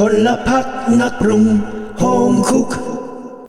พลพักนักปรุงโฮมคุก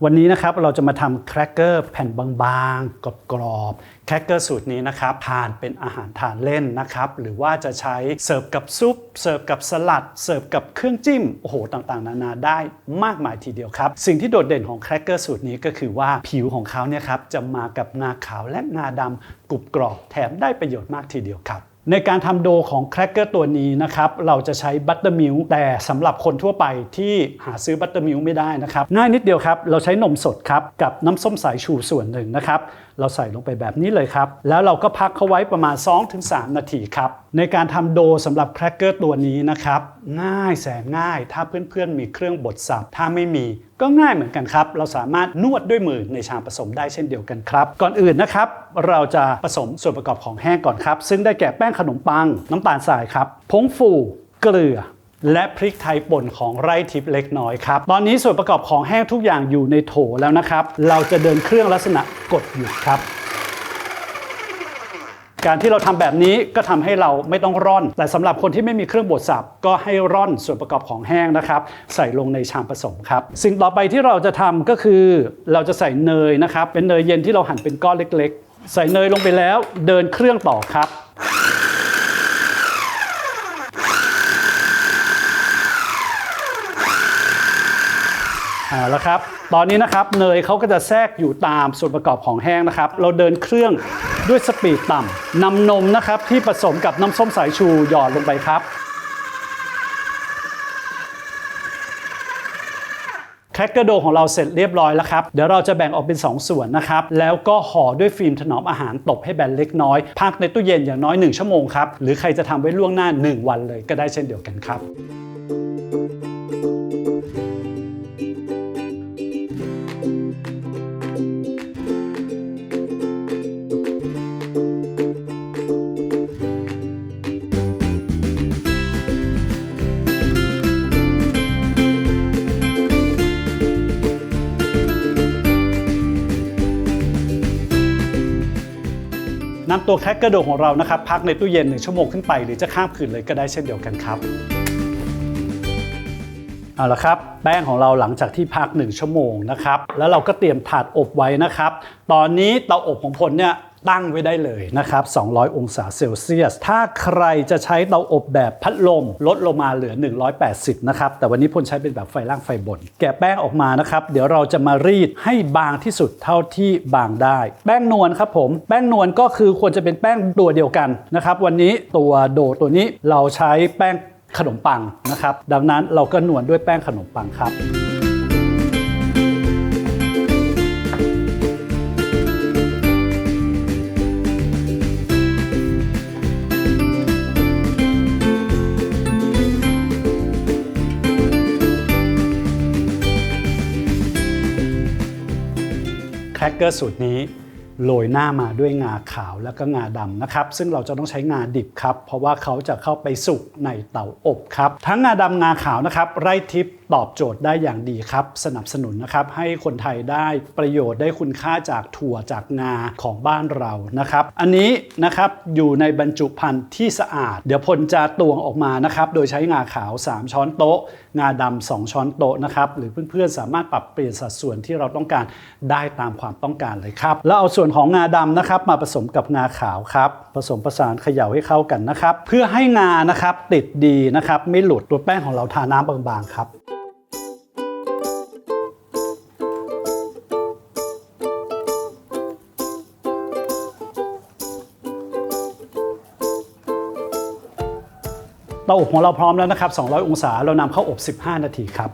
วันนี้นะครับเราจะมาทำแครกเกอร์แผ่นบางๆกรอบๆแครกเกอร์สูตรนี้นะครับทานเป็นอาหารทานเล่นนะครับ หรือว่าจะใช้เสิร์ฟกับซุป เสิร์ฟกับสลัด เสิร์ฟกับเครื่องจิ้ม โอ้โห ต่างๆ นานาได้มากมายทีเดียวครับ สิ่งที่โดดเด่นของแครกเกอร์สูตรนี้ก็คือว่าผิวของเขาเนี่ยครับจะมากับงาขาวและงาดำกรุบกรอบแถมได้ประโยชน์มากทีเดียวครับ ในการทำโดของแครกเกอร์ตัวนี้นะครับเราจะใช้บัตเตอร์มิลค์แต่สำหรับคนทั่วไปที่หาซื้อบัตเตอร์มิลค์ไม่ได้นะครับง่ายนิดเดียวครับ เราใช้นมสดครับกับน้ำส้มสายชูส่วนหนึ่งนะครับเราใส่ลงไปแบบนี้เลยครับ แล้วเราก็พักเขาไว้ประมาณ 2-3 นาทีครับ ในการทำโดสำหรับแครกเกอร์ตัวนี้นะครับ ง่ายแสนง่ายถ้าเพื่อนๆมีเครื่องบดสับถ้าไม่มี ก็ง่ายเหมือนกันครับ เราสามารถนวดด้วยมือในชามผสมได้เช่นเดียวกันครับ ก่อนอื่นนะครับ เราจะผสมส่วนประกอบของแห้งก่อนครับ ซึ่งได้แก่แป้งขนมปัง น้ำตาลทรายครับ ผงฟู เกลือ และพริกไทยป่นของไร่ทิพย์เล็กน้อยครับ ตอนนี้ส่วนประกอบของแห้งทุกอย่างอยู่ในโถแล้วนะครับ เราจะเดินเครื่องลักษณะกดหยุดครับ การที่เราทำแบบนี้ก็ทำให้เราไม่ต้องร่อน แต่สำหรับคนที่ไม่มีเครื่องบดสับก็ให้ร่อนส่วนประกอบของแห้งนะครับ ใส่ลงในชามผสมครับ สิ่งต่อไปที่เราจะทำก็คือเราจะใส่เนยนะครับ เป็นเนยเย็นที่เราหั่นเป็นก้อนเล็ก ๆ ใส่เนยลงไปแล้วเดินเครื่องต่อครับเอาละครับ ตอนนี้นะครับเนยเขาก็จะแทรกอยู่ตามส่วนประกอบของแห้งนะครับ เราเดินเครื่อง ด้วยสปีดต่ำนำนมนะครับที่ผสมกับน้ำส้มสายชูหยอดลงไปครับ แครกเกอร์โดของเราเสร็จเรียบร้อยแล้วครับ เดี๋ยวเราจะแบ่งออกเป็น 2 ส่วนนะครับ แล้วก็ห่อด้วยฟิล์มถนอมอาหารตบให้แบนเล็กน้อยพักในตู้เย็นอย่างน้อย 1 ชั่วโมงครับ หรือใครจะทำไว้ล่วงหน้า 1 วันเลยก็ได้เช่นเดียวกันครับ นำตัวแครกกระโดของเรานะครับพักในตู้เย็น1ชั่วโมงขึ้นไปหรือจะข้ามคืนเลยก็ได้เช่นเดียวกันครับเอาละครับแป้งของเราหลังจากที่พัก 1 ชั่วโมงนะครับแล้วเราก็เตรียมถาดอบไว้นะครับ ตอนนี้เตาอบของพลเนี่ย ตั้งไว้ได้เลยนะครับ 200 องศาเซลเซียส ถ้าใครจะใช้เตาอบแบบพัดลม ลดลงมาเหลือ 180 นะครับ แต่วันนี้พลใช้เป็นแบบไฟล่างไฟบน แกะแป้งออกมานะครับ เดี๋ยวเราจะมารีดให้บางที่สุดเท่าที่บางได้ แป้งนวลครับผม แป้งนวลก็คือควรจะเป็นแป้งตัวเดียวกันนะครับ วันนี้ตัวโดตัวนี้เราใช้แป้งขนมปังนะครับ ดังนั้นเราก็นวลด้วยแป้งขนมปังครับ ครกเกอร์สูตรนี้โรยหน้ามาด้วยงาขาวแล้วก็งาดำนะครับ ซึ่งเราจะต้องใช้งาดิบครับ เพราะว่าเขาจะเข้าไปสุกในเตาอบครับ ทั้งงาดำงาขาวนะครับ ไร่ทิพย์ ตอบโจทย์ได้อย่างดีครับ สนับสนุนนะครับให้คนไทยได้ประโยชน์ได้คุณค่าจากถั่วจากงาของบ้านเรานะครับ อันนี้นะครับอยู่ในบรรจุภัณฑ์ที่สะอาด เดี๋ยวพลจะตวงออกมานะครับโดยใช้งาขาว 3 ช้อนโต๊ะ งาดำ2ช้อนโต๊ะนะครับหรือเพื่อนๆสามารถปรับเปลี่ยนสัดส่วนที่เราต้องการได้ตามความต้องการเลยครับ แล้วเอาส่วนของงาดำนะครับมาผสมกับงาขาวครับผสมผสานเขย่าให้เข้ากันนะครับ เพื่อให้งานะครับติดดีนะครับไม่หลุดตัวแป้งของเราทาน้ำบางๆครับ เตาอบของเราพร้อมแล้วนะครับ 200 องศา เรานำเข้าอบ 15 นาทีครับ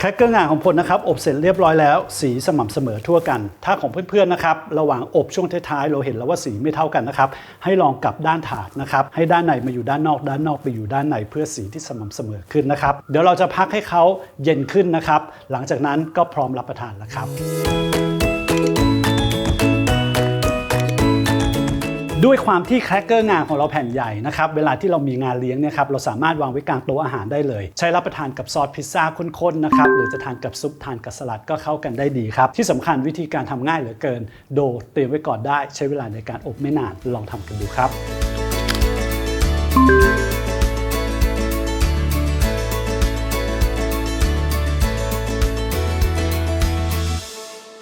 แครกเกอร์งานของพลนะครับ อบเสร็จเรียบร้อยแล้ว สีสม่ำเสมอทั่วกัน ถ้าของเพื่อนๆนะครับ ระหว่างอบช่วงท้ายๆ เราเห็นแล้วว่าสีไม่เท่ากันนะครับ ให้ลองกลับด้านถาดนะครับ ให้ด้านในมาอยู่ด้านนอก ด้านนอกไปอยู่ด้านในเพื่อสีที่สม่ำเสมอขึ้นนะครับ เดี๋ยวเราจะพักให้เขาเย็นขึ้นนะครับ หลังจากนั้นก็พร้อมรับประทานแล้วครับ ด้วยความที่แครกเกอร์งานของเราแผ่นใหญ่นะครับเวลาที่เรามีงานเลี้ยงเนี่ยครับเราสามารถวางไว้กลางโต๊ะอาหารได้เลย ใช้รับประทานกับซอสพิซซ่าข้นๆนะครับหรือจะทานกับซุปทานกับสลัดก็เข้ากันได้ดีครับที่สำคัญวิธีการทำง่ายเหลือเกิน โดเตรียมไว้ก่อนได้ ใช้เวลาในการอบไม่นานลองทำกันดูครับ